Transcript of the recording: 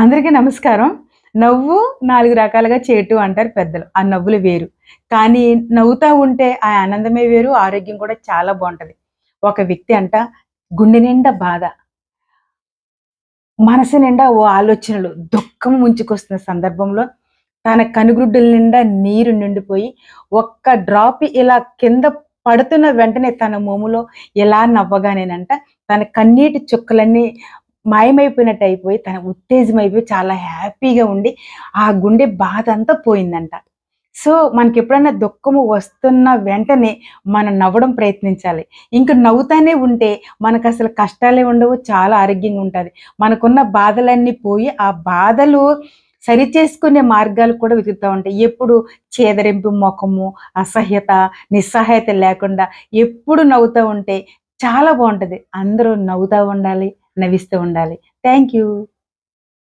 అందరికీ నమస్కారం. నవ్వు నాలుగు రకాలుగా చేటు అంటారు పెద్దలు. ఆ నవ్వులు వేరు. కానీ నవ్వుతా ఉంటే ఆ ఆనందమే వేరు ఆరోగ్యం కూడా చాలా బాగుంటది. ఒక వ్యక్తి అంట గుండె నిండా బాధ. మనసు నిండా ఓ ఆలోచనలు దుఃఖం ముంచుకొస్తున్న సందర్భంలో తన కనుగుడ్డుల నిండా నీరు నిండిపోయి ఒక్క డ్రాప్ ఇలా కింద పడుతున్న వెంటనే తన మోములో ఎలా నవ్వగానేనంట తన కన్నీటి చుక్కలన్నీ మాయమైపోయినట్టు అయిపోయి తన ఉత్తేజం అయిపోయి చాలా హ్యాపీగా ఉండి ఆ గుండె బాధ అంతా పోయిందంట. సో మనకి ఎప్పుడైనా దుఃఖము వస్తున్న వెంటనే మనం నవ్వడం ప్రయత్నించాలి. ఇంక నవ్వుతానే ఉంటే మనకు అసలు కష్టాలే ఉండవు చాలా ఆరోగ్యంగా ఉంటుంది. మనకున్న బాధలన్నీ పోయి ఆ బాధలు సరి చేసుకునే మార్గాలు కూడా వెతుకుతూ ఉంటాయి. ఎప్పుడు చేదరింపు ముఖము అసహ్యత నిస్సహాయత లేకుండా ఎప్పుడు నవ్వుతూ ఉంటే చాలా బాగుంటుంది. అందరూ నవ్వుతూ ఉండాలి. నవ్విస్తూ ఉండాలి. Thank you.